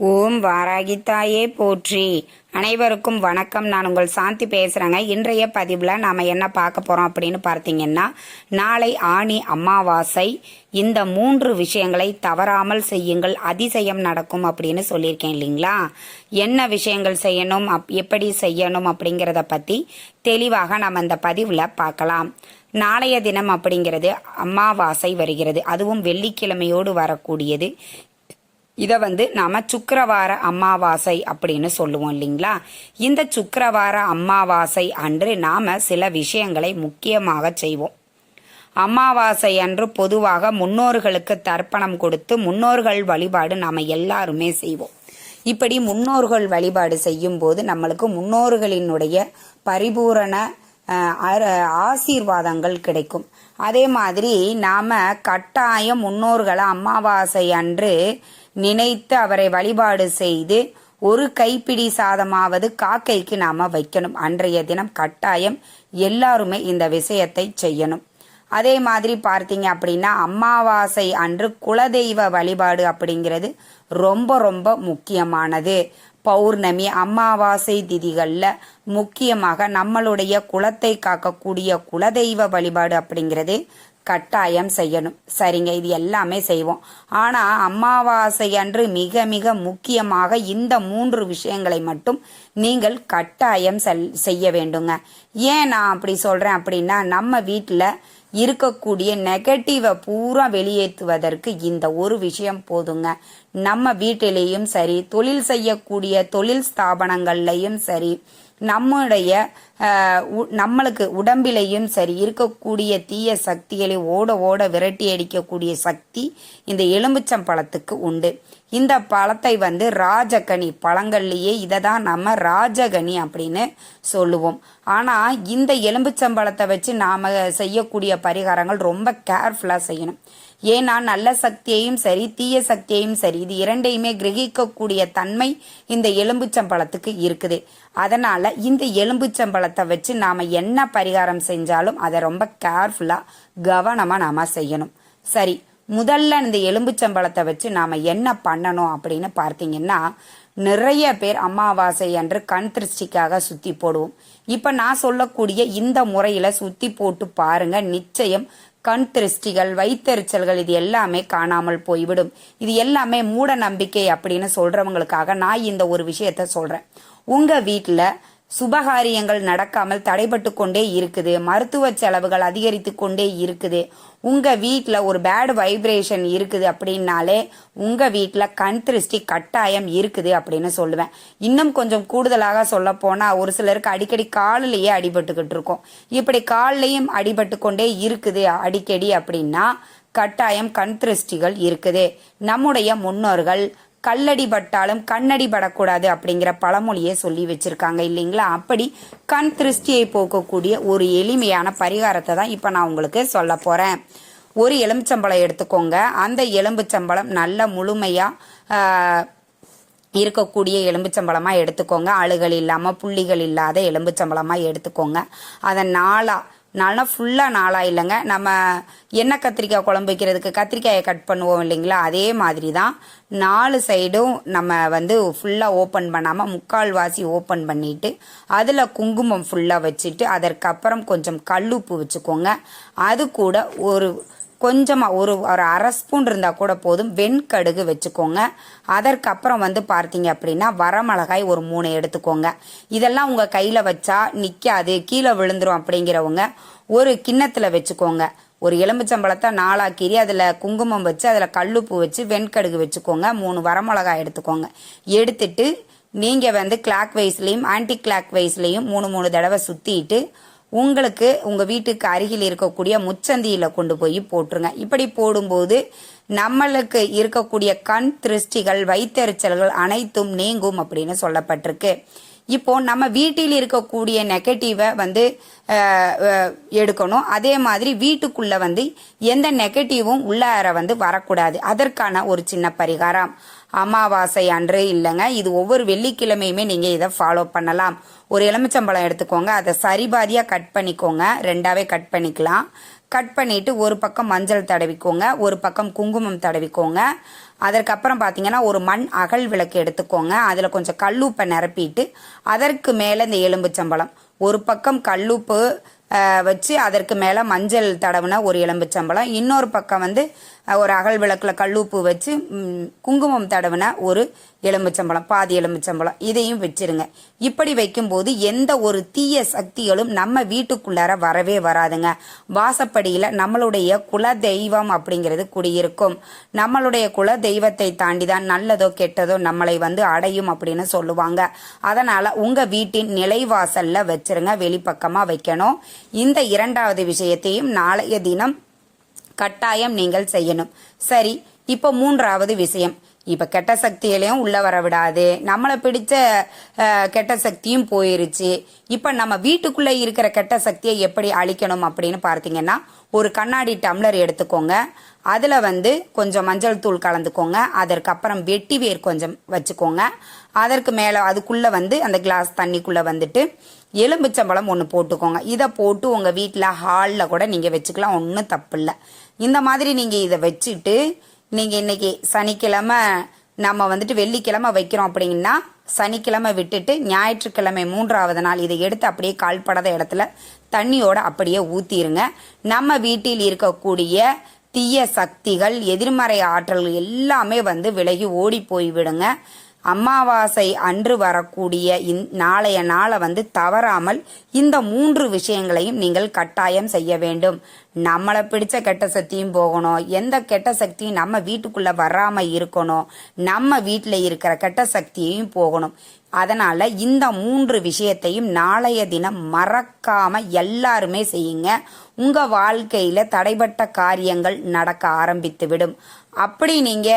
ஓம் வாராகி தாயே போற்றி. அனைவருக்கும் வணக்கம். நான் உங்கள் சாந்தி பேசுகிறேங்க இன்றைய பதிவில் நாம் என்ன பார்க்க போகிறோம் அப்படின்னு பார்த்தீங்கன்னா நாளை ஆணி அமாவாசை. இந்த மூன்று விஷயங்களை தவறாமல் செய்யுங்கள். அதிசயம் நடக்கும் அப்படின்னு சொல்லியிருக்கேன் இல்லைங்களா? என்ன விஷயங்கள் செய்யணும்? அப் எப்படி செய்யணும் அப்படிங்கிறத பற்றி தெளிவாக நம்ம இந்த பதிவில் பார்க்கலாம். நாளைய தினம் அப்படிங்கிறது அமாவாசை வருகிறது. அதுவும் வெள்ளிக்கிழமையோடு வரக்கூடியது. இதை வந்து நாம சுக்கரவார அமாவாசை அப்படின்னு சொல்லுவோம் இல்லைங்களா? இந்த சுக்கரவார அமாவாசை அன்று நாம சில விஷயங்களை முக்கியமாக செய்வோம். அமாவாசை அன்று பொதுவாக முன்னோர்களுக்கு தர்ப்பணம் கொடுத்து முன்னோர்கள் வழிபாடு நாம எல்லாருமே செய்வோம். இப்படி முன்னோர்கள் வழிபாடு செய்யும் போது நம்மளுக்கு முன்னோர்களினுடைய பரிபூரண ஆசீர்வாதங்கள் கிடைக்கும். அதே மாதிரி நாம கட்டாயம் முன்னோர்களை அமாவாசை அன்று நினைத்து அவரை வழிபாடு செய்து ஒரு கைப்பிடி சாதமாவது காக்கைக்கு நாம வைக்கணும். அன்றைய தினம் கட்டாயம் எல்லாருமே இந்த விஷயத்தை செய்யணும். அதே மாதிரி பார்த்தீங்க அப்படின்னா அமாவாசை அன்று குலதெய்வ வழிபாடு அப்படிங்கிறது ரொம்ப ரொம்ப முக்கியமானது. பௌர்ணமி அமாவாசை திதிகளில் முக்கியமாக நம்மளுடைய குலத்தை காக்கக்கூடிய குலதெய்வ வழிபாடு அப்படிங்கிறது கட்டாயம் செய்யணும். சரிங்க இது எல்லாமே செய்வோம். ஆனா அமாவாசை அன்று மிக மிக முக்கியமாக இந்த மூன்று விஷயங்களை மட்டும் நீங்கள் கட்டாயம் செல்- செய்ய வேண்டுங்க. ஏன் நான் அப்படி சொல்றேன் அப்படின்னா நம்ம வீட்டில் இருக்கக்கூடிய நெகட்டிவை பூரா வெளியேற்றுவதற்கு இந்த ஒரு விஷயம் போதுங்க. நம்ம வீட்டிலேயும் சரி தொழில் செய்யக்கூடிய தொழில் ஸ்தாபனங்கள்லையும் சரி நம்முடைய உ- நம்மளுக்கு உடம்பிலையும் சரி இருக்கக்கூடிய தீய சக்திகளை ஓட ஓட விரட்டி அடிக்கக்கூடிய சக்தி இந்த எலுமிச்சம் பழத்துக்கு உண்டு. இந்த பழத்தை வந்து ராஜகனி பழங்கள்லேயே இதை தான் நம்ம ராஜகனி அப்படின்னு சொல்லுவோம். ஆனால் இந்த எலும்புச்சம்பழத்தை வச்சு நாம் செய்யக்கூடிய பரிகாரங்கள் ரொம்ப கேர்ஃபுல்லாக செய்யணும். ஏன்னா நல்ல சக்தியையும் சரி தீய சக்தியையும் சரி இது இரண்டையுமே கிரகிக்கக்கூடிய தன்மை இந்த எலும்புச்சம்பழத்துக்கு இருக்குது. அதனால இந்த எலும்புச்சம்பழத்தை வச்சு நாம என்ன பரிகாரம் செஞ்சாலும் அதை ரொம்ப கேர்ஃபுல்லாக கவனமாக நாம செய்யணும். சரி முதல்ல இந்த எலும்புச்சம்பழத்தை வச்சு நாம என்ன பண்ணணும் அப்படின்னு பார்த்தீங்கன்னா நிறைய பேர் அமாவாசை அன்று கண் திருஷ்டிக்காக சுத்தி போடுவோம். இப்ப நான் சொல்லக்கூடிய இந்த முறையில சுத்தி போட்டு பாருங்க நிச்சயம் கண் திருஷ்டிகள் வைத்தெரிச்சல்கள் இது எல்லாமே காணாமல் போய்விடும். இது எல்லாமே மூட நம்பிக்கை அப்படின்னு சொல்றவங்களுக்காக நான் இந்த ஒரு விஷயத்த சொல்றேன். உங்க வீட்டுல சுபகாரியங்கள் நடக்காமல் தடைபட்டு கொண்டே இருக்குது. மருத்துவ செலவுகள் அதிகரித்து கொண்டே இருக்குது. உங்க வீட்டில் ஒரு பேட் வைப்ரேஷன் இருக்குது அப்படின்னாலே உங்க வீட்டில் கண் திருஷ்டி கட்டாயம் இருக்குது அப்படின்னு சொல்லுவேன். இன்னும் கொஞ்சம் கூடுதலாக சொல்ல போனால் ஒரு சிலருக்கு அடிக்கடி காலிலேயே அடிபட்டுக்கிட்டு இருக்கும். இப்படி கால்லையும் அடிபட்டு கொண்டே இருக்குது அடிக்கடி அப்படின்னா கட்டாயம் கண் திருஷ்டிகள் இருக்குது. நம்முடைய முன்னோர்கள் கல்லடி பட்டாலும் கண்ணடி படக்கூடாது அப்படிங்கிற பழமொழியை சொல்லி வச்சிருக்காங்க இல்லைங்களா? அப்படி கண் திருஷ்டியை போக்கக்கூடிய ஒரு எளிமையான பரிகாரத்தை தான் இப்போ நான் உங்களுக்கு சொல்ல போகிறேன் ஒரு எலும்புச்சம்பளம் எடுத்துக்கோங்க. அந்த எலும்புச்சம்பழம் நல்ல முழுமையாக இருக்கக்கூடிய எலும்புச்சம்பழமாக எடுத்துக்கோங்க. அழுகல் இல்லாமல் புள்ளிகள் இல்லாத எலும்புச்சம்பழமாக எடுத்துக்கோங்க. அதை நாளாக நல்லா ஃபுல்லாக நாளாக இல்லைங்க. நம்ம எண்ணெய் கத்திரிக்காய் குழம்பு வைக்கிறதுக்கு கத்திரிக்காயை கட் பண்ணுவோம் இல்லைங்களா? அதே மாதிரி தான் நாலு சைடும் நம்ம வந்து ஃபுல்லாக ஓப்பன் பண்ணாமல் முக்கால் வாசி ஓப்பன் பண்ணிட்டு அதில் குங்குமம் ஃபுல்லாக வச்சுட்டு அதற்கப்புறம் கொஞ்சம் கல்லுப்பு வச்சுக்கோங்க. அது கூட ஒரு கொஞ்சமாக ஒரு ஒரு அரை ஸ்பூன் இருந்தால் கூட போதும். வெண்கடுகு வச்சுக்கோங்க. அதற்கப்புறம் வந்து பார்த்தீங்க அப்படின்னா வரமிளகாய் ஒரு மூணு எடுத்துக்கோங்க. இதெல்லாம் உங்கள் கையில் வச்சா நிற்காது கீழே விழுந்துரும் அப்படிங்கிறவங்க ஒரு கிண்ணத்தில் வச்சுக்கோங்க. ஒரு எலும்புச்சம்பளத்தை நாளாக்கீரி அதில் குங்குமம் வச்சு அதில் கல்லுப்பு வச்சு வெண்கடுகு வச்சுக்கோங்க. மூணு வரமிளகாய் எடுத்துக்கோங்க. எடுத்துட்டு நீங்கள் வந்து கிளாக் வைஸ்லேயும் ஆன்டி கிளாக் வைஸ்லேயும் மூணு மூணு தடவை சுற்றிட்டு உங்களுக்கு உங்கள் வீட்டுக்கு அருகில் இருக்கக்கூடிய முச்சந்தியில் கொண்டு போய் போட்டுருங்க. இப்படி போடும்போது நம்மளுக்கு இருக்கக்கூடிய கண் திருஷ்டிகள் வைத்தெரிச்சல்கள் அனைத்தும் நீங்கும் அப்படின்னு சொல்லப்பட்டிருக்கு. இப்போ நம்ம வீட்டில் இருக்கக்கூடிய நெகட்டிவை வந்து எடுக்கணும். அதே மாதிரி வீட்டுக்குள்ள வந்து எந்த நெகட்டிவும் உள்ளார வந்து வரக்கூடாது. அதற்கான ஒரு சின்ன பரிகாரம். அமாவாசை அன்று இல்லைங்க. இது ஒவ்வொரு வெள்ளிக்கிழமையுமே நீங்கள் இதை ஃபாலோ பண்ணலாம். ஒரு எலுமிச்சம்பழம் எடுத்துக்கோங்க. அதை சரிபாதியாக கட் பண்ணிக்கோங்க. ரெண்டாவே கட் பண்ணிக்கலாம். கட் பண்ணிட்டு ஒரு பக்கம் மஞ்சள் தடவிக்கோங்க. ஒரு பக்கம் குங்குமம் தடவிக்கோங்க. அதற்கப்புறம் பார்த்தீங்கன்னா ஒரு மண் அகல் விளக்கு எடுத்துக்கோங்க. அதில் கொஞ்சம் கல்லுப்பை நிரப்பிட்டு அதற்கு மேலே இந்த எலும்புச்சம்பழம் ஒரு பக்கம் கல்லுப்பு வச்சு அதற்கு மேலே மஞ்சள் தடவுன ஒரு எலும்புச்சம்பழம் இன்னொரு பக்கம் வந்து ஒரு அகல் விளக்கில் கல்லுப்பு வச்சு குங்குமம் தடவின ஒரு எலுமிச்சம்பழம் பாதி எலுமிச்சம்பழம் இதையும் வச்சிருங்க. இப்படி வைக்கும்போது எந்த ஒரு தீய சக்திகளும் நம்ம வீட்டுக்குள்ளார வரவே வராதுங்க. வாசப்படியில் நம்மளுடைய குல தெய்வம் அப்படிங்கிறது குடியிருக்கும். நம்மளுடைய குல தெய்வத்தை தாண்டி தான் நல்லதோ கெட்டதோ நம்மளை வந்து அடையும் அப்படின்னு சொல்லுவாங்க. அதனால் உங்கள் வீட்டின் நிலைவாசலில் வச்சிருங்க வெளிப்பக்கமாக வைக்கணும். இந்த இரண்டாவது விஷயத்தையும் நாளைய தினம் கட்டாயம் நீங்கள் செய்யணும். சரி இப்போ மூன்றாவது விஷயம். இப்போ கெட்ட சக்திகளையும் உள்ள வர விடாது. நம்மளை பிடிச்ச கெட்ட சக்தியும் போயிருச்சு. இப்போ நம்ம வீட்டுக்குள்ளே இருக்கிற கெட்ட சக்தியை எப்படி அழிக்கணும் அப்படின்னு பார்த்தீங்கன்னா ஒரு கண்ணாடி டம்ளர் எடுத்துக்கோங்க. அதில் வந்து கொஞ்சம் மஞ்சள் தூள் கலந்துக்கோங்க. அதற்கப்புறம் வெட்டி வேர் கொஞ்சம் வச்சுக்கோங்க. அதற்கு மேலே அதுக்குள்ளே வந்து அந்த கிளாஸ் தண்ணிக்குள்ளே வந்துட்டு எலும்புச்சம்பழம் ஒன்று போட்டுக்கோங்க. இதை போட்டு உங்கள் வீட்டில் ஹாலில் கூட நீங்கள் வச்சுக்கலாம். ஒன்றும் தப்பு இல்லை. இந்த மாதிரி நீங்கள் இதை வச்சுட்டு நீங்கள் இன்னைக்கு சனிக்கிழமை நம்ம வந்துட்டு வெள்ளிக்கிழமை வைக்கிறோம் அப்படின்னா சனிக்கிழமை விட்டுட்டு ஞாயிற்றுக்கிழமை மூன்றாவது நாள் இதை எடுத்து அப்படியே கால்படாத இடத்துல தண்ணியோட அப்படியே ஊற்றிருங்க நம்ம வீட்டில் இருக்கக்கூடிய தீய சக்திகள் எதிர்மறை ஆற்றல்கள் எல்லாமே வந்து விலகி ஓடி போய்விடுங்க. அமாவாசை அன்று வரக்கூடிய இந் நாளைய நாளை வந்து தவறாமல் இந்த மூன்று விஷயங்களையும் நீங்கள் கட்டாயம் செய்ய வேண்டும். நம்மளை பிடிச்ச கெட்ட சக்தியும் போகணும். எந்த கெட்ட சக்தியும் நம்ம வீட்டுக்குள்ள வராம இருக்கணும். நம்ம வீட்டில் இருக்கிற கெட்ட சக்தியையும் போகணும். அதனால இந்த மூன்று விஷயத்தையும் நாளைய தினம் மறக்காம எல்லாருமே செய்யுங்க. உங்க வாழ்க்கையில தடைப்பட்ட காரியங்கள் நடக்க ஆரம்பித்து விடும். அப்படி நீங்க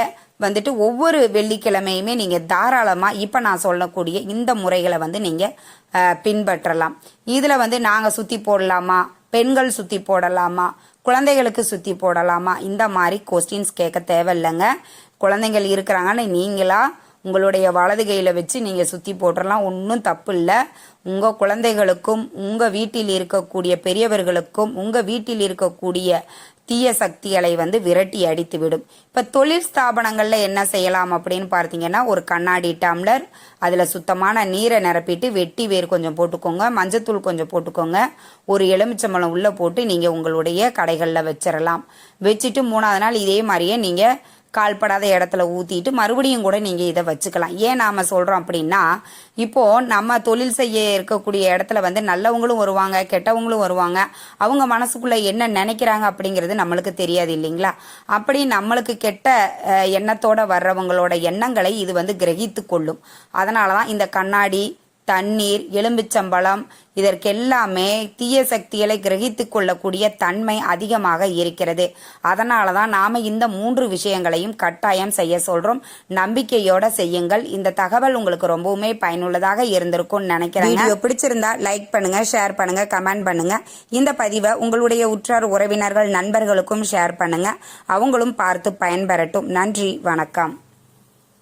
வந்துட்டு ஒவ்வொரு வெள்ளிக்கிழமையுமே நீங்கள் தாராளமாக இப்போ நான் சொல்லக்கூடிய இந்த முறைகளை வந்து நீங்கள் பின்பற்றலாம். இதில் வந்து நாங்கள் சுற்றி போடலாமா? பெண்கள் சுற்றி போடலாமா? குழந்தைகளுக்கு சுற்றி போடலாமா? இந்த மாதிரி கொஸ்டின்ஸ் கேட்க தேவையில்லைங்க. குழந்தைகள் இருக்கிறாங்கன்னு நீங்களா உங்களுடைய வலது கையில் வச்சு நீங்கள் சுற்றி போட்டுறலாம். ஒன்றும் தப்பு இல்லை உங்கள் குழந்தைகளுக்கும் உங்கள் வீட்டில் இருக்கக்கூடிய பெரியவர்களுக்கும் உங்கள் வீட்டில் இருக்கக்கூடிய தீய சக்திகளை வந்து விரட்டி அடித்து விடும். இப்போ தொழில் ஸ்தாபனங்களில் என்ன செய்யலாம் அப்படின்னு பார்த்தீங்கன்னா ஒரு கண்ணாடி டம்ளர் அதில் சுத்தமான நீரை நிரப்பிட்டு வெட்டி வேர் கொஞ்சம் போட்டுக்கோங்க மஞ்சத்தூள் கொஞ்சம் போட்டுக்கோங்க. ஒரு எலுமிச்சம்பழம் உள்ளே போட்டு நீங்கள் உங்களுடைய கடைகளில் வச்சிடலாம் வச்சுட்டு மூணாவது நாள் இதே மாதிரியே நீங்கள் கால்படாத இடத்துல ஊற்றிட்டு மறுபடியும் கூட நீங்கள் இதை வச்சுக்கலாம். ஏன் நாம் சொல்கிறோம் அப்படின்னா இப்போது நம்ம தொழில் செய்ய இருக்கக்கூடிய இடத்துல வந்து நல்லவங்களும் வருவாங்க கெட்டவங்களும் வருவாங்க. அவங்க மனசுக்குள்ளே என்ன நினைக்கிறாங்க அப்படிங்கிறது நம்மளுக்கு தெரியாது இல்லைங்களா? அப்படி நம்மளுக்கு கெட்ட எண்ணத்தோடு வர்றவங்களோட எண்ணங்களை இது வந்து கிரகித்து கொள்ளும். அதனால தான் இந்த கண்ணாடி தண்ணீர் எலும்புச்சம்பளம் இதற்கெல்லாமே தீய சக்திகளை கிரகித்து கொள்ளக்கூடிய தன்மை அதிகமாக இருக்கிறது. அதனால தான் நாம இந்த மூன்று விஷயங்களையும் கட்டாயம் செய்ய சொல்றோம். நம்பிக்கையோட செய்யுங்கள். இந்த தகவல் உங்களுக்கு ரொம்பவுமே பயனுள்ளதாக இருந்திருக்கும்னு நினைக்கிறேன் வீடியோ பிடிச்சிருந்தா லைக் பண்ணுங்க ஷேர் பண்ணுங்க கமெண்ட் பண்ணுங்க. இந்த பதிவை உங்களுடைய உற்றார் உறவினர்கள் நண்பர்களுக்கும் ஷேர் பண்ணுங்க. அவங்களும் பார்த்து பயன்பெறட்டும். நன்றி வணக்கம்.